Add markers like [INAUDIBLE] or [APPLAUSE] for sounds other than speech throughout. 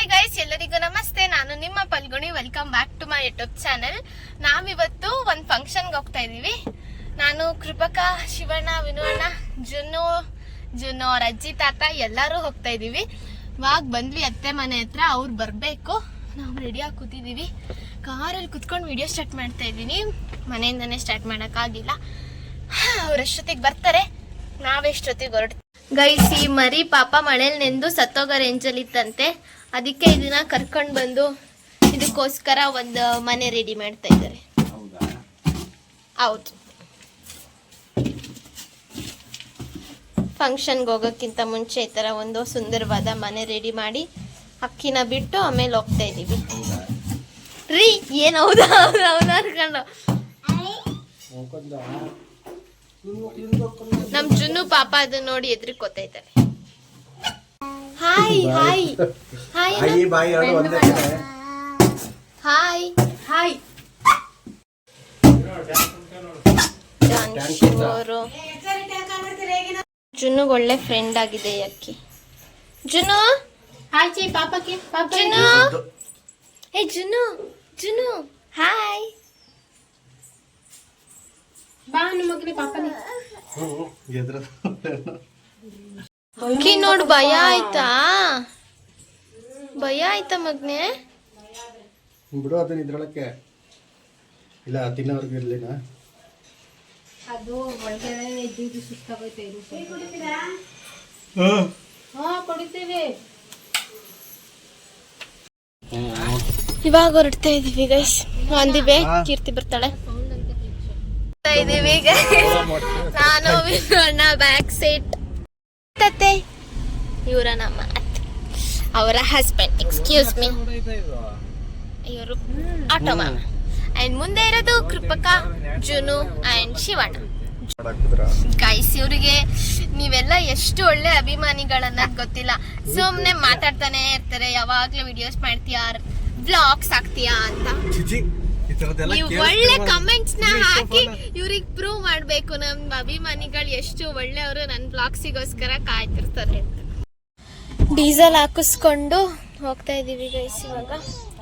Hi guys ಎಲ್ಲರಿಗೂ ನಮಸ್ತೆ. ನಾನು ನಿಮ್ಮ Palguni. Welcome back to my YouTube channel ನಾವಿವತ್ತು ಒಂದು ಫಂಕ್ಷನ್ಗೆ ಹೋಗ್ತಾ ಇದೀವಿ. ನಾನು ಕೃಪಕ, ಶಿವಣ್ಣ ವಿನುವಣ್ಣ ಜುನ್ನು ಜುನ್ನು ಅವ್ರ ಅಜ್ಜಿ ತಾತ ಎಲ್ಲರೂ ಹೋಗ್ತಾ ಇದೀವಿ. ಇವಾಗ ಬಂದ್ವಿ ಅತ್ತೆ ಮನೆ ಹತ್ರ. ಅವ್ರು ಬರಬೇಕು. ನಾವು ರೆಡಿಯಾಗಿ ಕೂತಿದ್ದೀವಿ ಕಾರಲ್ಲಿ ಕುತ್ಕೊಂಡು ವಿಡಿಯೋ ಸ್ಟಾರ್ಟ್ ಮಾಡ್ತಾ ಇದ್ದೀನಿ ಮನೆಯಿಂದನೇ ಸ್ಟಾರ್ಟ್ ಮಾಡೋಕ್ಕಾಗಿಲ್ಲ ಅವ್ರಷ್ಟೊತ್ತಿಗೆ ಬರ್ತಾರೆ? ನಾವೆಷ್ಟೊತ್ತಿಗೆ ಹೊರಡ್ತೀವಿ? ಗೈಸಿ ಮರಿ ಪಾಪ ಮಳೇಲಿ ನೆಂದು ಸತ್ತೋಗ ರೇಂಜಲ್ಲಿ ಇತ್ತಂತೆ. ಅದಕ್ಕೆ ಇದನ್ನ ಕರ್ಕೊಂಡು ಬಂದು ಇದಕ್ಕೋಸ್ಕರ ಒಂದು ಮನೆ ರೆಡಿ ಮಾಡ್ತಾ ಇದ್ದಾರೆ. ಹೌದು? ಫಂಕ್ಷನ್ಗೆ ಹೋಗೋಕ್ಕಿಂತ ಮುಂಚೆ ಈ ಥರ ಒಂದು ಸುಂದರವಾದ ಮನೆ ರೆಡಿ ಮಾಡಿ ಅಕ್ಕಿನ ಬಿಟ್ಟು ಆಮೇಲೆ ಹೋಗ್ತಾ ಇದ್ದೀವಿ. ರೀ ಏನು ಹೌದಾ? ಹೌದಾ? ಅನ್ಕೊಂಡು. ನಮ್ಮ ಜುನ್ನು ಪಾಪ ಅದನ್ನ ನೋಡಿ ಎದ್ರಿಕೋತಾ ಇದ್ದಾರೆ. ಹಾಯ್ ಹಾಯ್ ಹಾಯ್ ಬಾಯಿ ಬಾಯಿ ಎರಡು ಒಂದೇ ಹಾಯ್ ಹಾಯ್ ಜುನು ಒಳ್ಳೆ ಫ್ರೆಂಡ್ ಆಗಿದೆ ಅಕ್ಕಿ ಜುನು ಹಾಯ್ ಚಿ ಪಾಪಕ್ಕೆ. ಪಾಪ ಜುನು ಹೇ ಜುನು ಜುನು ಹಾಯ್ ಬಾ ನಮ್ಮ ಮಗನೇ ಪಾಪನೇ ಅಕ್ಕಿ ನೋಡು ಭಯ ಆಯ್ತಾ? ಭಯ ಆಯ್ತಾ ಮಗ್ನೆ? ಬಿಡು ಅದನ್ನ ಇದ್ರೊಳಕ್ಕೆ. ಇಲ್ಲ ತಿನ್ನೋರ್ಗೆ ಇರ್ಲಿಲ್ಲ. ಅದು ಒಳಗಡೆ ಇದ್ದಿದ್ದು ಸುಸ್ತಾಗೈತೆ ಇದು ಹಾ. ಕೊಡಿತೀವಿ. ಇವಾಗ ಹೊರಡ್ತಾ ಇದೀವಿ ಗೈಸ್ ಅಂದಿವೆ ಕೀರ್ತಿ ಬರ್ತಾಳೆ. ಬರ್ತಾ ಇದೀವಿ. ನಾನು ಅಣ್ಣ ಬ್ಯಾಕ್ ಸೀಟ್ ತತ್ತೆ ಇವರ ನಮ್ಮ ಅತ್ತೆ. ಅವರ ಹಸ್ಬೆಂಡ್ ಎಕ್ಸ್ಕ್ಯೂಸ್ ಮೀ ಇವರು ಆಟೋ ಮಾಮ. ಅಂಡ್ ಮುಂದೆ ಇರೋದು ಕೃಪಕ ಜುನು ಅಂಡ್ ಶಿವಣ್ಣ. ಗೈಸ್ ಇವರಿಗೆ ನೀವೆಲ್ಲ ಎಷ್ಟು ಒಳ್ಳೆ ಅಭಿಮಾನಿಗಳನ್ನ ಗೊತ್ತಿಲ್ಲ. ಸುಮ್ನೆ ಮಾತಾಡ್ತಾನೆ ಇರ್ತಾರೆ. ಯಾವಾಗ್ಲೂ ವಿಡಿಯೋಸ್ ಮಾಡ್ತೀಯಾ? ವ್ಲಾಗ್ಸ್ ಆಗ್ತೀಯಾ ಅಂತ. ನೀವು ಒಳ್ಳೆ ಕಮೆಂಟ್ಸ್ನ ಹಾಕಿ ಇವ್ರಿಗೆ ಪ್ರೂವ್ ಮಾಡ್ಬೇಕು. ನಮ್ ಅಭಿಮಾನಿಗಳು ಎಷ್ಟು ಒಳ್ಳೆಯವರು ನನ್ನ ಬ್ಲಾಗ್ಸಿಗೋಸ್ಕರ ಕಾಯ್ತಿರ್ತಾರೆ ಡೀಸೆಲ್ ಹಾಕಿಸ್ಕೊಂಡು ಹೋಗ್ತಾ ಇದೀವಿ ಗೈಸ್ ಇವಾಗ.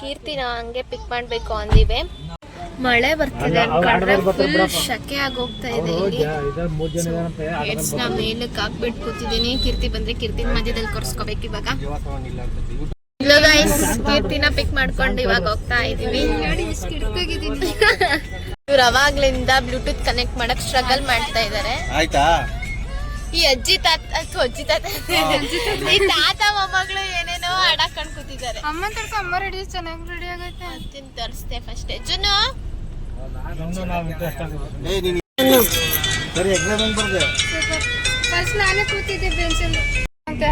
ಕೀರ್ತಿನ ಹಂಗೆ ಪಿಕ್ ಮಾಡ್ಬೇಕು ಅಂದಿವೆ. ಮಳೆ ಬರ್ತಿದೆ ಅನ್ಕೊಂಡ್ರೆ ಫುಲ್ ಶಕೆ ಆಗೋಗ್ತಾ ಇದೆ ಇಲ್ಲಿ. ಹೆಡ್ಸ್ನ ಮೇಲಕ್ಕೆ ಹಾಕ್ಬಿಟ್ಟು ಕೂತಿದ್ದೀನಿ. ಕೀರ್ತಿ ಬಂದ್ರೆ ಕೀರ್ತಿ ಮಧ್ಯದಲ್ಲಿ ಕೊರ್ಸ್ಕೋಬೇಕು ಇವಾಗ. ಗೈಸ್ ಪಿಕ್ ಮಾಡ್ಕೊಂಡು ಇವಾಗ ಹೋಗ್ತಾ ಇದೀವಿ. ಇವ್ರು ಅವಾಗ್ಲಿಂದ ಬ್ಲೂಟೂತ್ ಕನೆಕ್ಟ್ ಮಾಡಕ್ ಸ್ಟ್ರಗಲ್ ಮಾಡ್ತಾ ಇದಾರೆ. ಆಯ್ತಾ? ಈ ಅಜ್ಜಿ ತಾತ ಅಥ್ವಾ ಅಜ್ಜಿ ತಾತ. ಈ ತಾತ ಮೊಮ್ಮಗಳು ಏನೇನೋ ಆಡಾಕೊಂಡ್ ಕೂತಿದ್ದಾರೆ. ಅಮ್ಮ ತಡ್ಕ ಅಮ್ಮ ರೆಡಿ ಚೆನ್ನಾಗಿ ರೆಡಿ ಆಗೈತೆ. ಅಂತಿನ್ ತೋರಿಸ್ದೆ ಫಸ್ಟ್ ಜುನು ಸರಿ ಎಕ್ಸಾಮ್ ಬರ್ದೆ ಫಸ್ಟ್ ನಾನೇ ಕೂತಿದ್ದೆ ಬೆಂಚಲ್ಲಿ ಅಂತ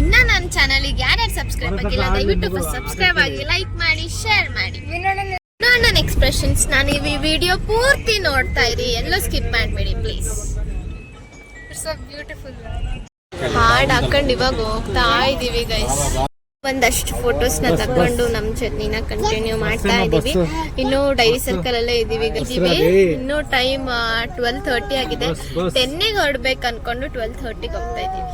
ಇನ್ನ ನನ್ನ ಚಾನಲಿಗೆ ಯಾರ್ಯಾರು ಸಬ್ಸ್ಕ್ರೈಬ್ ಆಗಿಲ್ಲ ದಯವಿಟ್ಟು ಫಸ್ಟ್ ಸಬ್ಸ್ಕ್ರೈಬ್ ಆಗಿ ಲೈಕ್ ಮಾಡಿ ಶೇರ್ ಮಾಡಿ. ನನ್ನ ಎಕ್ಸ್ಪ್ರೆಷನ್ಸ್ ನಾನು ಈ ವಿಡಿಯೋ ಪೂರ್ತಿ ನೋಡ್ತಾ ಇರಿ. ಎಲ್ಲೂ ಸ್ಕಿಪ್ ಮಾಡಬೇಡಿ ಪ್ಲೀಸ್ ಇಟ್ಸ್ ಬ್ಯೂಟಿಫುಲ್ ಹಾಡ್ ಹಾಕೊಂಡು ಇವಾಗ ಹೋಗ್ತಾ ಇದೀವಿ ಗೈಸ್ ಒಂದಷ್ಟು ಫೋಟೋಸ್ನ ತಕೊಂಡು ನಮ್ ಜರ್ನಿನ ಕಂಟಿನ್ಯೂ ಮಾಡ್ತಾ ಇದೀವಿ. ಇನ್ನು ಡೈರಿ ಸರ್ಕಲ್ ಅಲ್ಲೇ ಇದೀವಿ ಇದೀವಿ ಇನ್ನು ಟೈಮ್ ಟ್ವೆಲ್ ಥರ್ಟಿ ಆಗಿದೆ. ಟೆನ್ನಿಗೆ ಹೊರಡ್ಬೇಕು ಅನ್ಕೊಂಡು ಟ್ವೆಲ್ ಥರ್ಟಿಗೆ ಹೋಗ್ತಾ ಇದೀವಿ.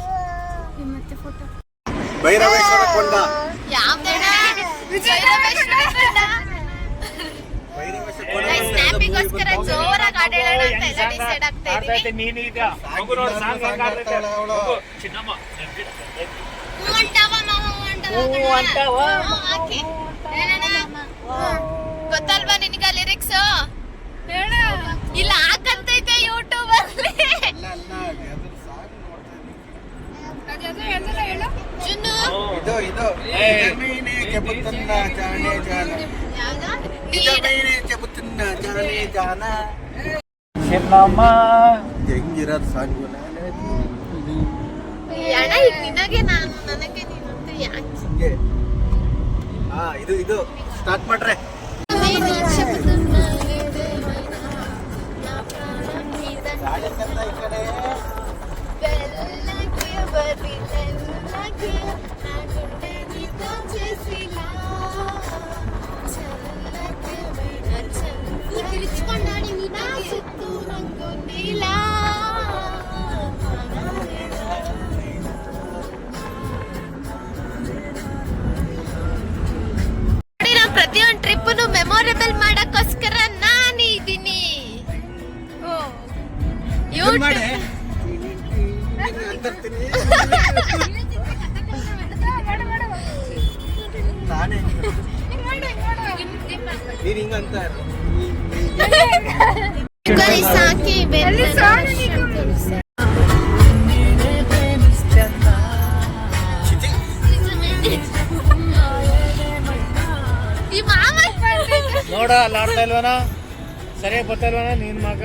ಹಾಕಿ. ಕೊಂಡ ಗೊತ್ತಲ್ವಾ ನಿನ್ಗ ಲಿರಿಕ್ಸ್ ಹೇಳ. ಇಲ್ಲ ಹಾಕಂತೈತೆ ಯೂಟ್ಯೂಬ್ ಅಲ್ಲಿ. ಇದು ಇದು. ಜಮೀನೆ ಜಬುತ್ತನ್ನ ಜಾನೆ ಜಾನ. ಜಮೀನೆ ಜಬುತ್ತನ್ನ ಜಾನೆ ಜಾನ. ಶಿರ್ನಾಮ ಹೆಂಗಿರೋದು ಸಾಂಗು ಹಾ ಇದು ಇದು. ಸ್ಟಾರ್ಟ್ ಮಾಡ್ರೆ. ಸಾಡೆ ಚಂದ ಈ ಕಡೆ. Yeah. ಈ ಮಾಮ ನೋಡ ಅಲ್ಲಿ ಆಡ್ತಾ ಇಲ್ವನ? ಸರಿಯಾಗಿ ಬರ್ತಾ ಇಲ್ವನ ನಿನ್ ಮಗ?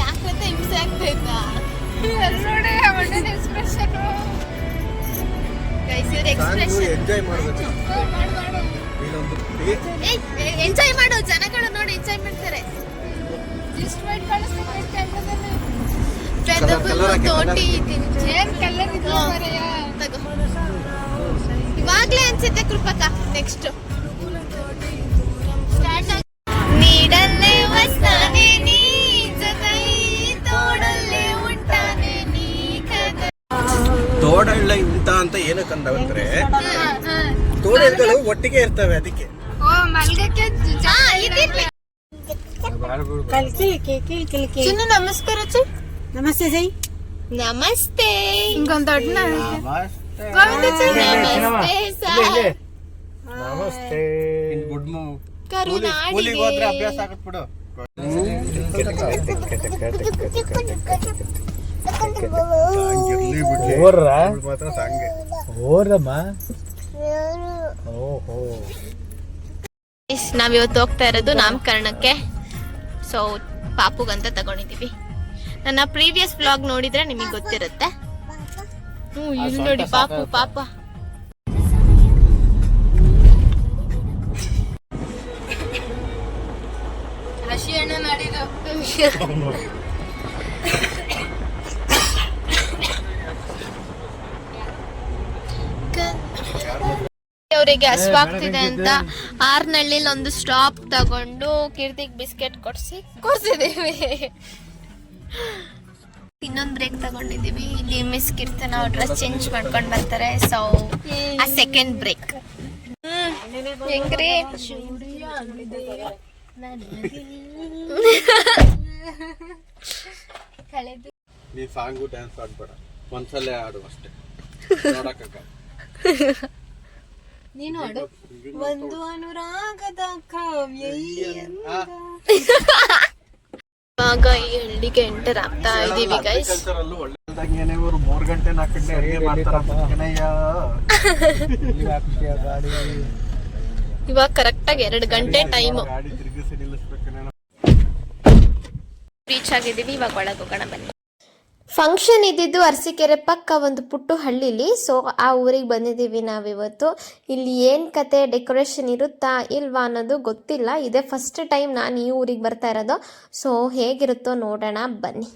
ಯಾಕಂತ ಹಿಂಸೆ ಆಗ್ತೈತಾ ನೋಡಿ. ಗೈಸ್ ಇವ್ರ ಎಕ್ಸ್ಪ್ರೆಷನ್ ಎಂಜಾಯ್ ಮಾಡ್ಬೇಕು ಮಾಡು. ಎಂಜಾಯ್ ಜನಗಳು ನೋಡಿ ಎಂಜಾಯ್ ಮಾಡ್ತಾರೆ. Just ವೈಟ್ ಕಾಣಿಸ್ತಿದೆ ಇವಾಗ್ಲೇ ಅನ್ಸುತ್ತೆ ಕೃಪಕ ನೆಕ್ಸ್ಟ್ ನೀಡಲ್ಲೇ ವಸ್ತಾನೆ ನೀ ಜೊತೈ ತೋಡಲ್ಲೇ ಉಂಟಾನೆ ನೀ ಕದ ತೋಡಳ್ಳ ಇಂತ ಅಂತ ಏನಕ್ಕೆ ಅಂದವಂದ್ರೆ ತೋಡೆಗಳು ಒಟ್ಟಿಗೆ ಇರ್ತವೆ ಅದಕ್ಕೆ. ಓ ಮಲ್ಗಕ್ಕೆ ನಮಸ್ಕಾರ ಚು. ನಮಸ್ತೆ ಸೈ ನಮಸ್ತೆ. ಹಿಂಗೊಂದ್ ದೊಡ್ಡ ಗೋವಿಂದ ನಮಸ್ತೆ ಸರ್. ನಮಸ್ತೆ. ಗುಡ್ ಹೋದ್ರೆ ಅಭ್ಯಾಸ ಆಗತ್ ಬಿಡು. ನಾವಿವತ್ತು ಹೋಗ್ತಾ ಇರೋದು ನಾಮಕರಣಕ್ಕೆ. ಸೊ ಪಾಪುಗಂತ ತಗೊಂಡಿದೀವಿ ನನ್ನ ಪ್ರೀವಿಯಸ್ ಬ್ಲಾಗ್ ನೋಡಿದ್ರೆ ನಿಮಗೆ ಗೊತ್ತಿರುತ್ತೆ. ಹ್ಞೂ ಇಲ್ಲಿ ನೋಡಿ ಪಾಪು ಪಾಪ. ಹಸಿ ಅವರಿಗೆ ಹಸುವಾಗ್ತಿದೆ ಅಂತ ಆರ್ನಳ್ಳಿಲಿ ಒಂದು ಸ್ಟಾಪ್ ತಗೊಂಡು ಕೀರ್ತಿಗೆ ಬಿಸ್ಕೆಟ್ ಕೊಡ್ಸಿ ಕೊಡ್ಸಿದೀವಿ. [GASPS] ಇನ್ನೊಂದ್ ಬ್ರೇಕ್ ತಗೊಂಡಿದ್ದೀವಿ. ಇಲ್ಲಿ ಮಿಸ್ ಕೀರ್ತನ ಡ್ರೆಸ್ ಚೇಂಜ್ ಮಾಡ್ಕೊಂಡು ಬರ್ತಾರೆ. ಸೊ ಆ ಸೆಕೆಂಡ್ ಬ್ರೇಕ್ ಹೆಂಗ್ರಿ? ನೀ ಸಾಂಗು ಡ್ಯಾನ್ಸ್ ಆಡ್ಬೇಡ. ಒಂದ್ಸಲ ಆಡು ಅಷ್ಟೇ. ನೋಡಕ್ಕ [LAUGHS] ನೀನು ಆಡು. ಒಂದು ಅನುರಾಗದ ಕಾವ್ಯ [LAUGHS] ಇವಾಗ ಈ ಹಳ್ಳಿಗೆ ಎಂಟರ್ ಆಗ್ತಾ ಇದೀವಿ ಗೈಸ್ ಮೂರ್ ಗಂಟೆ ನಾಲ್ಕು ಗಂಟೆ ಅಡಿಗೆ ಮಾಡ್ತಾರ ಇವಾಗ ಎರಡು ಗಂಟೆ ಟೈಮ್ ರೀಚ್ ಆಗಿದ್ದೀವಿ ಇವಾಗ ಒಳಗೆ ಹೋಗೋಣ ಬನ್ನಿ. ಫಂಕ್ಷನ್ ಇದ್ದಿದ್ದು ಅರಸಿಕೆರೆ ಪಕ್ಕ ಒಂದು ಪುಟ್ಟು ಹಳ್ಳಿಲಿ. ಸೊ ಆ ಊರಿಗೆ ಬಂದಿದ್ದೀವಿ ನಾವಿವತ್ತು. ಇಲ್ಲಿ ಏನು ಕತೆ ಡೆಕೋರೇಷನ್ ಇರುತ್ತಾ ಇಲ್ವಾ ಅನ್ನೋದು ಗೊತ್ತಿಲ್ಲ. ಇದೇ ಫಸ್ಟ್ ಟೈಮ್ ನಾನು ಈ ಊರಿಗೆ ಬರ್ತಾ ಇರೋದು. ಸೊ ಹೇಗಿರುತ್ತೋ ನೋಡೋಣ, ಬನ್ನಿ.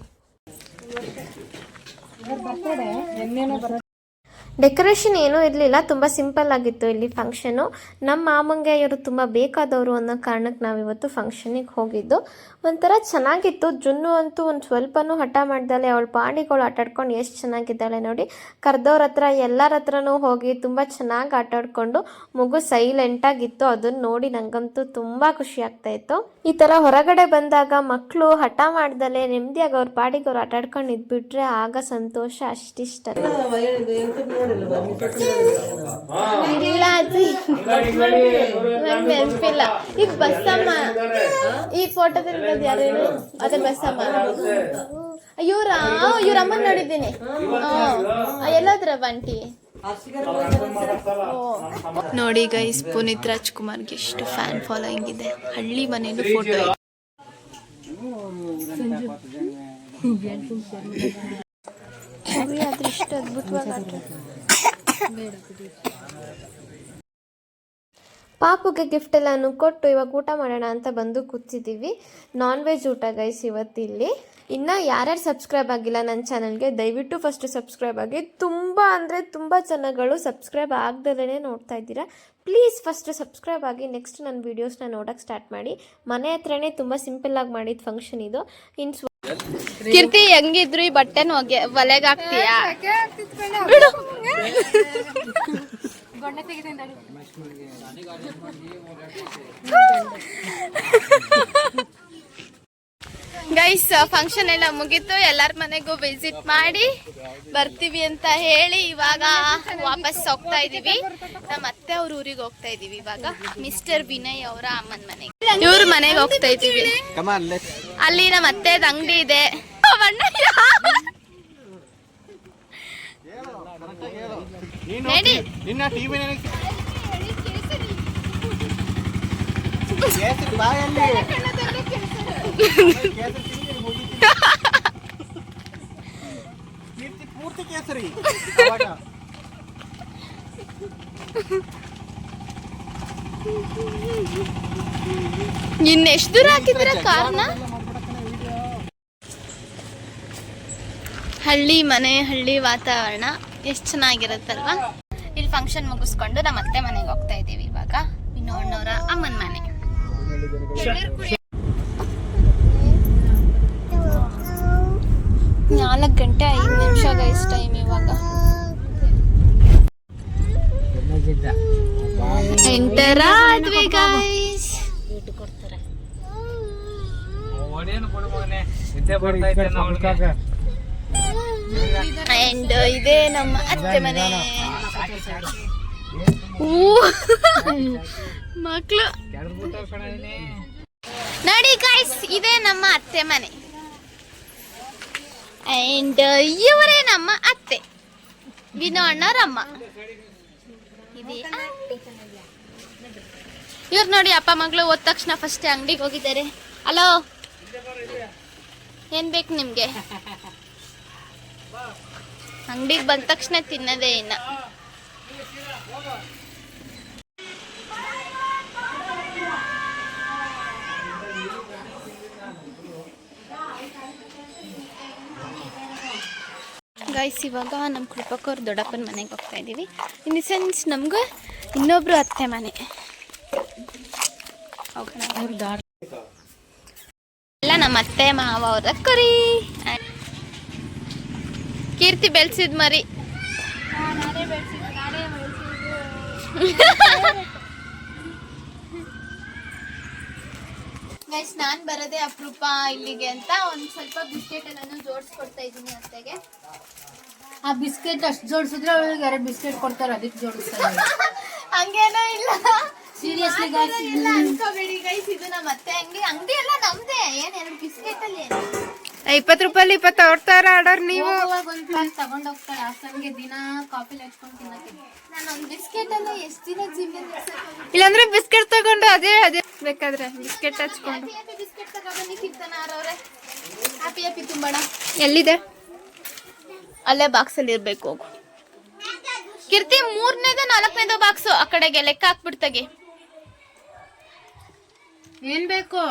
ಡೆಕೋರೇಷನ್ ಏನೂ ಇರಲಿಲ್ಲ, ತುಂಬ ಸಿಂಪಲ್ ಆಗಿತ್ತು ಇಲ್ಲಿ ಫಂಕ್ಷನು ನಮ್ಮ ಮಾಮಂಗೆ ಇವರು ತುಂಬ ಬೇಕಾದವರು ಅನ್ನೋ ಕಾರಣಕ್ಕೆ ನಾವಿವತ್ತು ಫಂಕ್ಷನಿಗೆ ಹೋಗಿದ್ದು. ಒಂಥರ ಚೆನ್ನಾಗಿತ್ತು. ಜುನ್ನು ಅಂತೂ ಒಂದು ಸ್ವಲ್ಪನೂ ಹಠ ಮಾಡ್ದಲೆ, ಅವಳ ಪಾಡಿಗಳು ಆಟಾಡ್ಕೊಂಡು ಎಷ್ಟು ಚೆನ್ನಾಗಿದ್ದಾಳೆ ನೋಡಿ. ಕರ್ದವ್ರ ಹತ್ರ, ಎಲ್ಲರ ಹತ್ರನೂ ಹೋಗಿ ತುಂಬ ಚೆನ್ನಾಗಿ ಆಟಾಡ್ಕೊಂಡು ಮಗು ಸೈಲೆಂಟಾಗಿತ್ತು ಅದನ್ನು ನೋಡಿ ನನಗಂತೂ ತುಂಬ ಖುಷಿ ಆಗ್ತಾ ಇತ್ತು. ಈ ಥರ ಹೊರಗಡೆ ಬಂದಾಗ ಮಕ್ಕಳು ಹಠ ಮಾಡ್ದಲೆ, ನೆಮ್ಮದಿಯಾಗಿ ಅವ್ರ ಪಾಡಿಗೆ ಅವ್ರು ಆಟಾಡ್ಕೊಂಡು ಇದ್ಬಿಟ್ರೆ ಆಗ ಸಂತೋಷ ಅಷ್ಟಿಷ್ಟ. ಇಲ್ಲ ಅಜ್ಜಿ. ನಂಗೆ ನೆನಪಿಲ್ಲ. ಈಗ ಬಸ್ಸಮ್ಮ ಈ ಫೋಟೋದಲ್ಲಿ ಇರೋದು ಯಾರು ಹೇಳು? ಅದೇ ಬಸ್ಸಮ್ಮ. ಇವ್ರ ಇವ್ರ ಅಮ್ಮನ ನೋಡಿದ್ದೀನಿ. ಎಲ್ಲೋದ್ರ ಬಂಟಿ? ನೋಡಿ ಗೈಸ್ ಪುನೀತ್ ರಾಜ್ಕುಮಾರ್ಗೆ ಎಷ್ಟು ಫ್ಯಾನ್ ಫಾಲೋಯಿಂಗ್ ಇದೆ. ಹಳ್ಳಿ ಮನೇಲಿ ಫೋಟೋ ಇದೆ. ಆದ್ರೆ ಇಷ್ಟು ಅದ್ಭುತವಾಗಿ ಆಟ ಪಾಪುಗೆ ಗಿಫ್ಟ್ ಎಲ್ಲಾನು ಕೊಟ್ಟು ಇವಾಗ ಊಟ ಮಾಡೋಣ ಅಂತ ಬಂದು ಕೂತಿದ್ದೀವಿ ನಾನ್ ವೆಜ್ ಊಟ ಗೈಸ್ ಇವತ್ತಿಲ್ಲಿ. ಇನ್ನು ಯಾರ್ಯಾರು ಸಬ್ಸ್ಕ್ರೈಬ್ ಆಗಿಲ್ಲ ನನ್ನ ಚಾನಲ್ಗೆ ದಯವಿಟ್ಟು ಫಸ್ಟ್ ಸಬ್ಸ್ಕ್ರೈಬ್ ಆಗಿ. ತುಂಬ ಅಂದರೆ ತುಂಬ ಜನಗಳು ಸಬ್ಸ್ಕ್ರೈಬ್ ಆಗ್ದಲೇ ನೋಡ್ತಾ ಇದ್ದೀರಾ. ಪ್ಲೀಸ್ ಫಸ್ಟ್ ಸಬ್ಸ್ಕ್ರೈಬ್ ಆಗಿ ನೆಕ್ಸ್ಟ್ ನನ್ನ ವೀಡಿಯೋಸ್ನ ನೋಡೋಕ್ಕೆ ಸ್ಟಾರ್ಟ್ ಮಾಡಿ. ಮನೆ ಹತ್ರನೇ ತುಂಬ ಸಿಂಪಲ್ಲಾಗಿ ಮಾಡಿದ ಫಂಕ್ಷನ್ ಇದು. ಇನ್ನು ಕೀರ್ತಿ ಹೆಂಗಿದ್ರು? ಈ ಬಟ್ಟೆನ ಒಲೆಗ್ ಒಲೆಗೆ ಹಾಕ್ತೀಯಾ? ಗೈಸ್ ಫಂಕ್ಷನ್ ಎಲ್ಲ ಮುಗೀತು. ಎಲ್ಲಾರ ಮನೆಗೂ ವಿಸಿಟ್ ಮಾಡಿ ಬರ್ತೀವಿ ಅಂತ ಹೇಳಿ ಇವಾಗ ವಾಪಸ್ ಹೋಗ್ತಾ ಇದೀವಿ. ನಮ್ಮ ಅತ್ತೆ ಅವ್ರ ಊರಿಗೆ ಹೋಗ್ತಾ ಇದೀವಿ ಇವಾಗ. ಮಿಸ್ಟರ್ ವಿನಯ್ ಅವರ ಅಮ್ಮನ ಮನೆಗೆ. ಇವ್ರ ಮನೆಗೆ ಹೋಗ್ತಾ ಇದೀವಿ. ಅಲ್ಲಿ ನಮ್ಮ ಅತ್ತೆ ಅಂಗಡಿ ಇದೆ. ನಿನ್ನ ಪೂರ್ತಿ ಕೇಸರಿ ಇನ್ನೆಷ್ಟು ದೂರ ಹಾಕಿದ್ರ ಕಾರ್ನ ಹಳ್ಳಿ ಮನೆ, ಹಳ್ಳಿ ವಾತಾವರಣ ಎಷ್ಟು ಚೆನ್ನಾಗಿರುತ್ತಲ್ವಾ? ಇಲ್ಲಿ ಫಂಕ್ಷನ್ ಮುಗಿಸ್ಕೊಂಡು ನಮ್ಮ ಅತ್ತೆ ಮನೆಗೆ ಹೋಗ್ತಾ ಇದ್ದೀವಿ ಇವಾಗ. ವಿನೋಣ್ಣವರ ಅಮ್ಮನ ಮನೆ. ನಾಲ್ಕು ಗಂಟೆ ಐದು ನಿಮಿಷ ಗೈಸ್ ಟೈಮ್ ಇವಾಗ. ಎಂಟರ ಆದ್ವಿ ಗೈಸ್ ಅಂಡ್ ಇದೇ ನಮ್ಮ ಅತ್ತೆ ಮನೆ. ಮಕ್ಳು. ನೋಡಿ ಗೈಸ್ ಇದೇ ನಮ್ಮ ಅತ್ತೆ ಮನೆ. ಅಂಡ್ ಇವರೇ ನಮ್ಮ ಅತ್ತೆ. ವಿನೋ ಅಣ್ಣವರಮ್ಮ ಇವ್ರು ನೋಡಿ ಅಪ್ಪ ಮಗಳು ಹೋದ ತಕ್ಷಣ ಫಸ್ಟ್ ಅಂಗಡಿಗೆ ಹೋಗಿದ್ದಾರೆ. ಹಲೋ ಏನ್ ಬೇಕು ನಿಮ್ಗೆ? ಅಂಗಡಿಗೆ ಬಂದ ತಕ್ಷಣ ತಿನ್ನದೇ ಇನ್ನ ಗೈಸ್ ಇವಾಗ ನಮ್ಮ ಕೃಪಕ್ಕವ್ರ ದೊಡ್ಡಪ್ಪನ ಮನೆಗೆ ಹೋಗ್ತಾ ಇದ್ದೀವಿ. ಇನ್ ದಿ ಸೆನ್ಸ್ ನಮ್ಗೆ ಇನ್ನೊಬ್ರು ಅತ್ತೆ ಮನೆ. ಎಲ್ಲ ನಮ್ಮ ಅತ್ತೆ ಮಾವ ಅವರ ಕರಿ. ಕೀರ್ತಿ ಬೆಳೆಸಿದ್ ಮರಿ. [LAUGHS] ಗೈಸ್ ನಾನು ಬರೋದೇ ಅಪರೂಪ ಇಲ್ಲಿಗೆ ಅಂತ ಒಂದು ಸ್ವಲ್ಪ ಬಿಸ್ಕೆಟ್ ಎಲ್ಲಾನು ಜೋಡಿಸ್ಕೊಡ್ತಾ ಇದ್ದೀನಿ ಅತ್ತೆಗೆ. ಆ ಬಿಸ್ಕೆಟ್ ಅಷ್ಟು ಜೋಡಿಸಿದ್ರೆ ಅವಳಿಗೆ ಎರಡು ಬಿಸ್ಕೆಟ್ ಕೊಡ್ತಾರೆ ಅದಕ್ಕೆ ಜೋಡಿಸ್ತಾರೆ. [LAUGHS] ಹಂಗೇನೋ ಇಲ್ಲ. ಸೀರಿಯಸ್ಲಿ ಗೈಸ್ ಇಲ್ಲ ಅನ್ಕೋಬೇಡಿ ಗೈಸ್ ಇದು ನಮ್ಮ ಅತ್ತೆ ಅಂಗಡಿ. ಅಂಗಡಿ ಎಲ್ಲ ನಮ್ದೇ. ಏನ್ ಎರಡು ಬಿಸ್ಕೆಟ್ ಅಲ್ಲಿ ಏನು? ಇಪ್ಪತ್ತು ರೂಪಾಯಿ ಇಪ್ಪತ್ತು ಅವ್ರ ಆಡೋರ್ ನೀವು. ಹೋಗುವಾಗ ಒಂದು ಪ್ಯಾಕ್ ತಗೊಂಡ್ ಹೋಗ್ತಾಳೆ ಅಷ್ಟಂಗೆ ದಿನ ಕಾಫಿ ಹಚ್ಕೊಂಡು ತಿನ್ನಕ್ಕೆ. ನಾನು ಒಂದ್ ಬಿಸ್ಕೆಟ್ ಅಲ್ಲ ಎಷ್ಟು ದಿನ ಜಿಮ್ ಇಲ್ಲಾಂದ್ರೆ ಬಿಸ್ಕೆಟ್ ತಗೊಂಡು ಅದೇ ಅದೇ ಬೇಕಾದ್ರೆ ಬಿಸ್ಕೆಟ್ ಹಚ್ಕೊಂಡು. ಹ್ಯಾಪಿ ಹ್ಯಾಪಿ ಬಿಸ್ಕೆಟ್ ತಗೊಬನ್ನಿ ಕೀರ್ತನ ಅವ್ರವ್ರೆ. ಹ್ಯಾಪಿ ಹ್ಯಾಪಿ ತುಂಬಣ. ಎಲ್ಲಿದೆ? ಅಲ್ಲೇ ಬಾಕ್ಸ್ ಅಲ್ಲಿ ಇರ್ಬೇಕು ಹೋಗು. ಕೀರ್ತಿ ಮೂರನೇದ ನಾಲ್ಕನೇದ ಬಾಕ್ಸ್ ಆ ಕಡೆಗೆ? ಲೆಕ್ಕ ಹಾಕ್ಬಿಡ್ತಾಗೆ ಏನ್ ಬೇಕು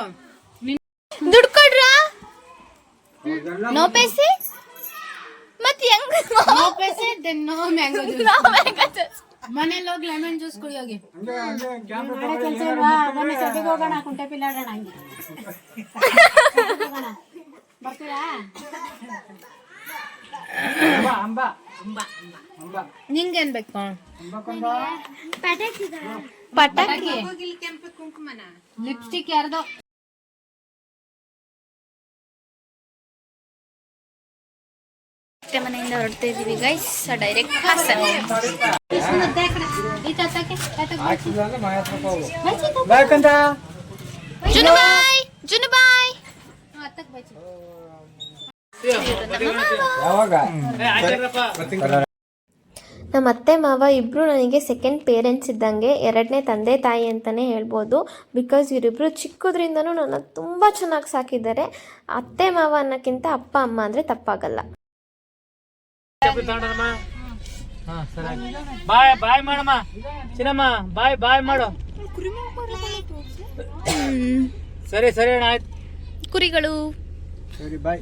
ದುಡ್ಡು ಕೊಡ್ರ ನೋ ಪೈಸೆ ಮತ್ತೆ ಹೆಂಗ್? No paise then no mango juice no mango juice. ಮನೇಲಿ ಹೋಗಿ ಲೆಮನ್ ಜ್ಯೂಸ್ ಕುಡಿಯೋಗಿ. ಸದ್ಯಕ್ಕೆ ಹೋಗೋಣ ಕುಂಟೆ ಪಿಲ್ಲ ಆಡೋಣ ಹಂಗೆ. ಬರ್ತೀರಾ? ನಿಂಗೇನ್ ಬೇಕು? ಪಟಾಕಿ. ಲಿಪ್ಸ್ಟಿಕ್ ಯಾರ್ದೋ. ಅತ್ತೆ ಮನೆಯಿಂದ ಹೊರಡ್ತಾ ಇದೀವಿ ಗೈಸ್ ಡೈರೆಕ್ಟ್ ಹಾಸನ್ ಜುನುಬಾಯ್ ಜುನುಬಾಯ್. ನಮ್ಮ ಅತ್ತೆ ಮಾವ ಇಬ್ರು ನನಗೆ ಸೆಕೆಂಡ್ ಪೇರೆಂಟ್ಸ್ ಇದ್ದಂಗೆ ಎರಡನೇ ತಂದೆ ತಾಯಿ ಅಂತಲೇ ಹೇಳ್ಬೋದು. ಬಿಕಾಸ್ ಇವರಿಬ್ರು ಚಿಕ್ಕದ್ರಿಂದನೂ ನನ್ನ ತುಂಬ ಚೆನ್ನಾಗಿ ಸಾಕಿದ್ದಾರೆ. ಅತ್ತೆ ಮಾವ ಅನ್ನೋಕ್ಕಿಂತ ಅಪ್ಪ ಅಮ್ಮ ಅಂದರೆ ತಪ್ಪಾಗಲ್ಲ. ಬಾಯ್ ಬಾಯ್ ಮಾಡಮ್ಮ. ಚಿನ್ನಮ್ಮ ಬಾಯ್ ಬಾಯ್ ಮಾಡು. ಸರಿ ಸರಿ ಅಣ್ಣ ಆಯ್ತು. ಕುರಿಗಳು. ಸರಿ ಬಾಯ್.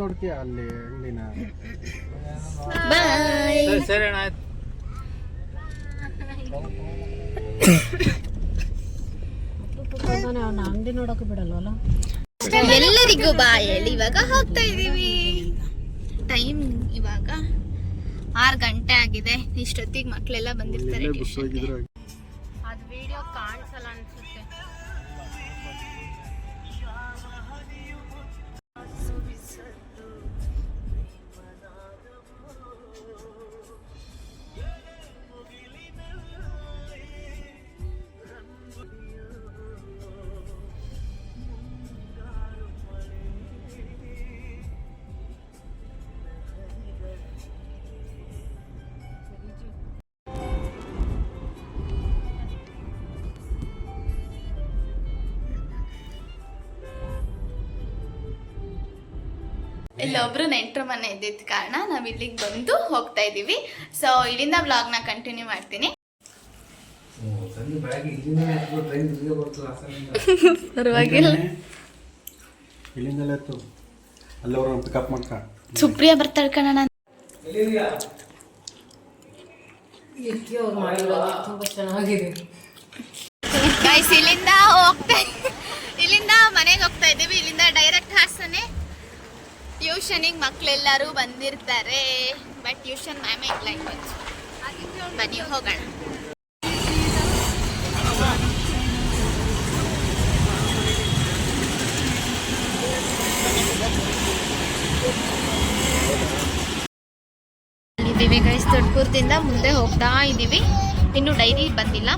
ನೋಡ್ತೀಯ ಅಲ್ಲಿ ಅಂಗಡಿನ? ಬಾಯ್. ಸರಿ ಸರಿ ಅಣ್ಣ ಆಯ್ತು. ಅಂಗಡಿ ನೋಡೋಕೆ ಬಿಡಲ್ವಲ್ಲ ಎಲ್ಲರಿಗೂ ಬಾಯಲ್ಲಿ ಇವಾಗ ಹೋಗ್ತಾ ಇದೀವಿ ಟೈಮ್ ಇವಾಗ ಆರು ಗಂಟೆ ಆಗಿದೆ. ಇಷ್ಟೊತ್ತಿಗೆ ಮಕ್ಕಳೆಲ್ಲ ಬಂದಿರ್ತಾರೆ ಇಲ್ಲೊಬ್ರು ನೆಂಟ್ರ ಮನೆ ಇದ್ದಿದ್ದ ಕಾರಣ ನಾವು ಇಲ್ಲಿಗೆ ಬಂದು ಹೋಗ್ತಾ ಇದ್ದೀವಿ ಸೊ ಇಲ್ಲಿಂದ ವ್ಲಾಗ್ನ ಕಂಟಿನ್ಯೂ ಮಾಡ್ತೀನಿ. ಪರವಾಗಿಲ್ಲ. ಇಲ್ಲಿಂದಲೇ ಎತ್ತು. ಅಲ್ಲವ್ರ ಪಿಕಪ್ ಮಾಡ್ಕ. ಸುಪ್ರಿಯಾ ಬರ್ತಾಳೆ ಕಣ ಇಲ್ಲಿಂದ ಹೋಗ್ತಾ ಇಲ್ಲಿಂದ ಮನೆಗೆ ಹೋಗ್ತಾ ಇದ್ದೀವಿ ಇಲ್ಲಿಂದ ಡೈರೆಕ್ಟ್ ಹಾಸನೆ. ಟ್ಯೂಷನಿಗೆ ಮಕ್ಕಳೆಲ್ಲರೂ ಬಂದಿರ್ತಾರೆ ಬಟ್ ಟ್ಯೂಷನ್ ಮ್ಯಾಮೇ ಇಲ್ಲ ಇವತ್ತು ಬನ್ನಿ, ಹೋಗೋಣ. ಇದ್ದೀವಿ ಗೈಸ್ ದೊಡ್ಡಪುರದಿಂದ ಮುಂದೆ ಹೋಗ್ತಾ ಇದ್ದೀವಿ. ಇನ್ನು ಡೈರಿ ಬಂದಿಲ್ಲ.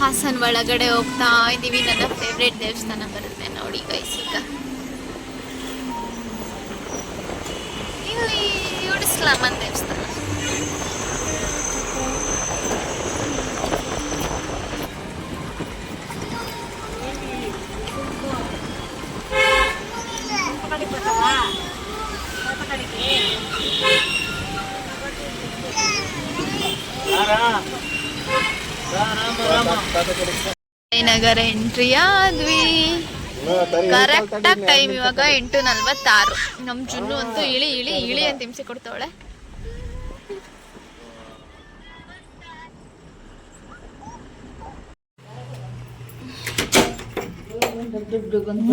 ಹಾಸನ್ ಒಳಗಡೆ ಹೋಗ್ತಾ ಇದ್ದೀವಿ, ನನ್ನ ಫೇವ್ರೇಟ್ ದೇವಸ್ಥಾನ ಬರುತ್ತೆ. ನೋಡಿ ಗೈಸ್ ಈಗ ಇಲ್ಲಿ ಉಡಿಸ್ಲಾಮನ್ ದೇವಸ್ಥಾನ ನಗರ ಎಂಟ್ರಿ ಆದ್ವಿ ಕರೆಕ್ಟ್ ಆಗಿ ಟೈಮ್ ಇವಾಗ ಎಂಟು ನಲ್ವತ್ತಾರು. ನಮ್ ಜುನ್ನು ಅಂತೂ ಇಳಿ ಇಳಿ ಇಳಿ ಅಂತ ಹಿಂಸೆ ಕೊಡ್ತಾವಳೆ.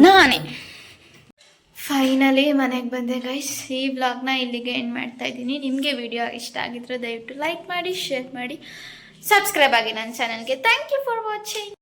ನಾನೇ. ಫೈನಲಿ ಮನೆಗೆ ಬಂದೆ ಗೈಸ್ ಈ ವ್ಲಾಗ್ನ ಇಲ್ಲಿಗೆ ಎಂಡ್ ಮಾಡ್ತಾ ಇದ್ದೀನಿ. ನಿಮಗೆ ವಿಡಿಯೋ ಇಷ್ಟ ಆಗಿದ್ರೆ ದಯವಿಟ್ಟು ಲೈಕ್ ಮಾಡಿ ಶೇರ್ ಮಾಡಿ. ಸಬ್ಸ್ಕ್ರೈಬ್ ಆಗಿ ನನ್ನ ಚಾನಲ್ಗೆ ಥ್ಯಾಂಕ್ ಯು ಫಾರ್ ವಾಚಿಂಗ್